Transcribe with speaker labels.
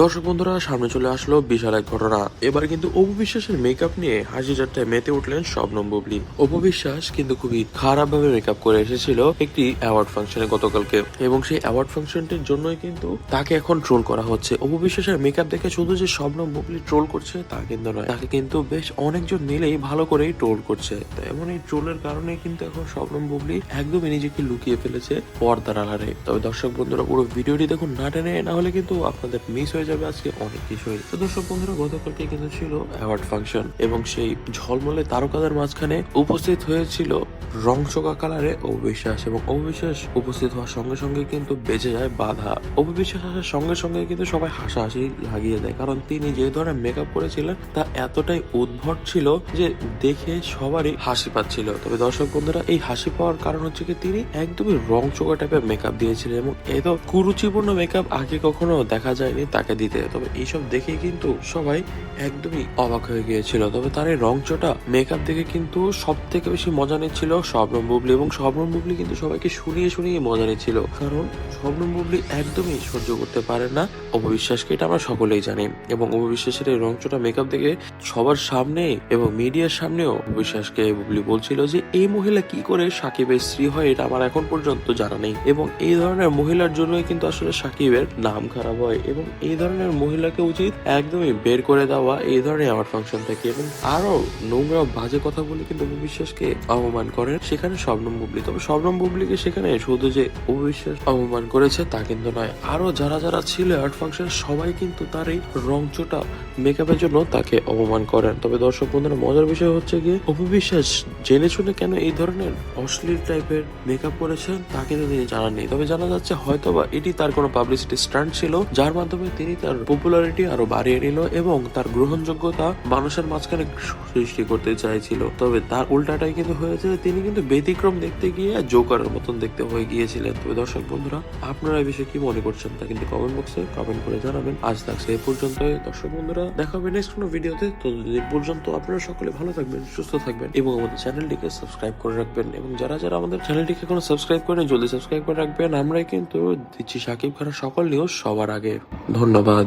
Speaker 1: দর্শক বন্ধুরা, সামনে চলে আসলো বিশাল এক ঘটনা। এবার কিন্তু অপু বিশ্বাসের মেকআপ নিয়ে হাসি যাত্রায় মেতে উঠলেন শবনম বুবলি। অপু বিশ্বাস কিন্তু খুবই খারাপ ভাবে মেকআপ করে এসেছিল একটি অ্যাওয়ার্ড ফাংশনে গতকালকে। এবং সেই অ্যাওয়ার্ড ফাংশনটির জন্যই কিন্তু তাকে এখন ট্রোল করা হচ্ছে। অপু বিশ্বাসের মেকআপ দেখে শুধু যে শবনম বুবলি ট্রোল করছে তা কিন্তু নয়, তাকে কিন্তু বেশ অনেকজন মিলেই ভালো করেই ট্রোল করছে। এমন এই ট্রোলের কারণে কিন্তু এখন শবনম বুবলি একদমই নিজেকে লুকিয়ে ফেলেছে পর্দার আলারে তবে দর্শক বন্ধুরা, পুরো ভিডিওটি দেখুন না টেনে, না হলে কিন্তু আপনাদের মিস হয়ে যাবে আজকে অনেক কিছুই। তো দর্শক বন্ধুরা, গতকালকে কিন্তু ছিল অ্যাওয়ার্ড ফাংশন এবং সেই ঝলমলে তারকাদের মাঝখানে উপস্থিত হয়েছিল রংচকা কালারে অবিশ্বাস এবং অবিশ্বাস উপস্থিত হওয়ার সঙ্গে সঙ্গে কিন্তু বেঁচে যায় বাধা। অবিশ্বাস আসার সঙ্গে সঙ্গে কিন্তু সবাই হাসাহাসি লাগিয়ে দেয়, কারণ তিনি যে ধরনের মেকআপ করেছিলেন তা এতটাই উদ্ভট ছিল যে দেখে সবারই হাসি পাচ্ছিল। তবে দর্শক বন্ধুরা, এই হাসি পাওয়ার কারণ হচ্ছে কি, তিনি একদমই রং চোখা টাইপের মেকআপ দিয়েছিলেন এবং এত কুরুচিপূর্ণ মেকআপ আগে কখনো দেখা যায়নি, তাকে দিতে। তবে এইসব দেখে কিন্তু সবাই একদমই অবাক হয়ে গিয়েছিল। তবে তার এই রংচটা মেকআপ দেখে কিন্তু সব থেকে বেশি মজা নিচ্ছিল শবনম বুবলি এবং শবনম বুবলি কিন্তু সবাইকে শুনিয়ে শুনিয়ে মজা নিচ্ছিল। কারণ শবনম একদমই সহ্য করতে পারে না। অপবিশ্বাসকে এটা আমরা সকলেই জানি এবং অপবিশ্বাসের এই রংচটা মেকআপ দেখে সবার সামনে এবং মিডিয়ার সামনেও অপবিশ্বাসকে বুবলি বলছিল যে, এই মহিলা কি করে সাকিবের স্ত্রী হয় এটা আমার এখন পর্যন্ত জানা নেই। এবং এই ধরনের মহিলার জন্যই কিন্তু আসলে সাকিবের নাম খারাপ হয় এবং এই ধরনের মহিলাকে উচিত একদমই বের করে দেওয়া এই ধরনের আমার ফাংশন থেকে এবং আরও নোংরা বাজে কথা বলে কিন্তু অপবিশ্বাসকে অপমান করেন। সেখানে শবনম বুবলি, তবে শবনম বুবলিকে সেখানে শুধু যে অপবিশ্বাস অপমান করেছে, তা কিন্তু নয়। আরও যারা যারা ছিল অ্যাওয়ার্ড ফাংশন সবাই কিন্তু তার এই রংচটা মেকআপের জন্য তাকে অপমান করেন। তবে দর্শক বন্ধুরা, মজার বিষয় হচ্ছে গিয়ে, অপবিশ্বাস জেনে শুনে কেন এই ধরনের অশ্লীল টাইপের মেকআপ করেছেন, তা কিন্তু তিনি জানান নেই তবে জানা যাচ্ছে হয়তোবা এটি তার কোনো পাবলিসিটি স্টান্ট ছিল, যার মাধ্যমে তিনি তার পপুলারিটি আরও বাড়িয়ে নিল এবং তার গ্রহণযোগ্যতা মানুষের মাঝখানে সৃষ্টি করতে চাইছিল। তবে তার উল্টাটাই কিন্তু হয়েছে তিনি কিন্তু ব্যতিক্রম দেখতে গিয়ে জোকারের মতন দেখতে হয়ে গিয়েছিলেন। তবে দর্শক বন্ধুরা আপনারা এই বিষয়ে কি মনে করছেন তা কিন্তু কমেন্ট বক্সে কমেন্ট করে জানাবেন। আজ থাকছে এই পর্যন্ত দর্শক বন্ধুরা, দেখা হবে নেক্সট কোনো ভিডিওতে তো এই পর্যন্ত আপনারা সকলে ভালো থাকবেন, সুস্থ থাকবেন এবং আমাদের চ্যানেলটিকে সাবস্ক্রাইব করে রাখবেন এবং যারা যারা আমাদের চ্যানেলটিকে এখনও সাবস্ক্রাইব করেন, জলদি সাবস্ক্রাইব করে রাখবেন। আমরাই কিন্তু দিচ্ছি সাকিব খানের সকল নিউজ সবার আগে। ধন্যবাদ।